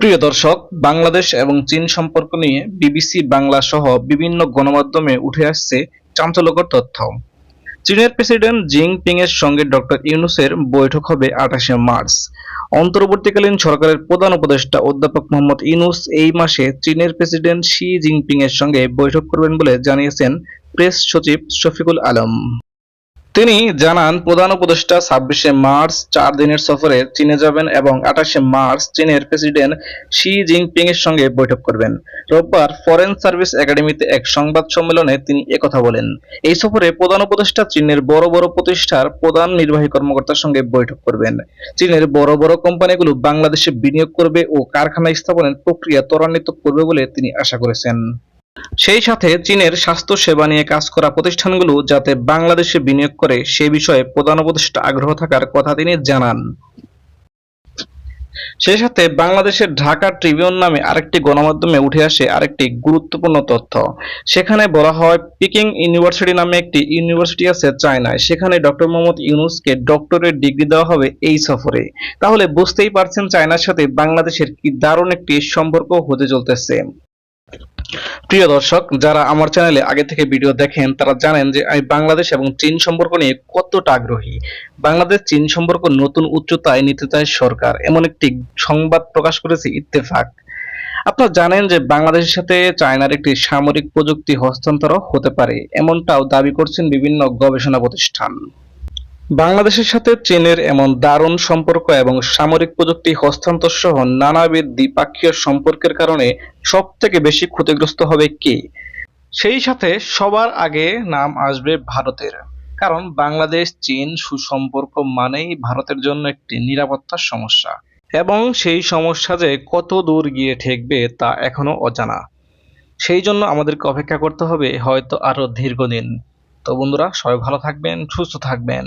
প্রিয় দর্শক, বাংলাদেশ এবং চীন সম্পর্ক নিয়ে বিবিসি বাংলা সহ বিভিন্ন গণমাধ্যমে উঠে আসছে চাঞ্চল্যকর তথ্য। চীনের প্রেসিডেন্ট জিনপিং এর সঙ্গে ডক্টর ইউনুসের বৈঠক হবে আঠাশে মার্চ। অন্তর্বর্তীকালীন সরকারের প্রধান উপদেষ্টা অধ্যাপক মোহাম্মদ ইউনুস এই মাসে চীনের প্রেসিডেন্ট শি জিনপিং এর সঙ্গে বৈঠক করবেন বলে জানিয়েছেন প্রেস সচিব শফিকুল আলম। তিনি জানান, প্রধান উপদেষ্টা ছাব্বিশে মার্চ চার দিনের সফরে চীনে যাবেন এবং আঠাশে মার্চ চীনের প্রেসিডেন্ট শি জিনপিং এর সঙ্গে বৈঠক করবেন। রোববার ফরেন সার্ভিস একাডেমিতে এক সংবাদ সম্মেলনে তিনি একথা বলেন। এই সফরে প্রধান উপদেষ্টা চীনের বড় বড় প্রতিষ্ঠার প্রধান নির্বাহী কর্মকর্তার সঙ্গে বৈঠক করবেন। চীনের বড় বড় কোম্পানিগুলো বাংলাদেশে বিনিয়োগ করবে ও কারখানা স্থাপনের প্রক্রিয়া ত্বরান্বিত করবে বলে তিনি আশা করেছেন। সেই সাথে চীনের স্বাস্থ্য সেবা নিয়ে কাজ করা প্রতিষ্ঠানগুলো যাতে বাংলাদেশে বিনিয়োগ করে সে বিষয়ে প্রধান উপদেষ্টা আগ্রহ থাকার কথা তিনি জানান। সেই সাথে বাংলাদেশের ঢাকা ট্রিবিউন নামে আরেকটি গণমাধ্যমে উঠে আসে আরেকটি গুরুত্বপূর্ণ তথ্য। সেখানে বলা হয়, পিকিং ইউনিভার্সিটি নামে একটি ইউনিভার্সিটি আছে চায়নায়। সেখানে ডক্টর মোহাম্মদ ইউনুসকে ডক্টরের ডিগ্রি দেওয়া হবে এই সফরে। তাহলে বুঝতেই পারছেন চায়নার সাথে বাংলাদেশের কি দারুণ একটি সম্পর্ক হতে চলতেছে। প্রিয় দর্শক, যারা আমার চ্যানেলে আগে থেকে ভিডিও দেখেন, তারা জানেন যে আমি বাংলাদেশ এবং চীন সম্পর্ক নিয়ে কতটা আগ্রহী। বাংলাদেশ চীন সম্পর্ক নতুন উচ্চতায় নিতে চায় সরকার, এমন একটি সংবাদ প্রকাশ করেছে ইত্তেফাক। আপনারা জানেন যে বাংলাদেশের সাথে চায়নার একটি সামরিক প্রযুক্তি হস্তান্তর হতে পারে, এমনটাও দাবি করছেন বিভিন্ন গবেষণা প্রতিষ্ঠান। বাংলাদেশের সাথে চীনের এমন দারুণ সম্পর্ক এবং সামরিক প্রযুক্তি হস্তান্তর সহ নানাবিধ দ্বিপাক্ষীয় সম্পর্কের কারণে সব থেকে বেশি ক্ষতিগ্রস্ত হবে কে? সেই সাথে সবার আগে নাম আসবে ভারতের। কারণ বাংলাদেশ, চীন সুসম্পর্ক মানেই ভারতের জন্য একটি নিরাপত্তার সমস্যা। এবং সেই সমস্যা যে কত দূর গিয়ে ঠেকবে তা এখনও অজানা। সেই জন্য আমাদেরকে অপেক্ষা করতে হবে হয়তো আরও দীর্ঘদিন। তো বন্ধুরা সবাই ভালো থাকবেন সুস্থ থাকবেন।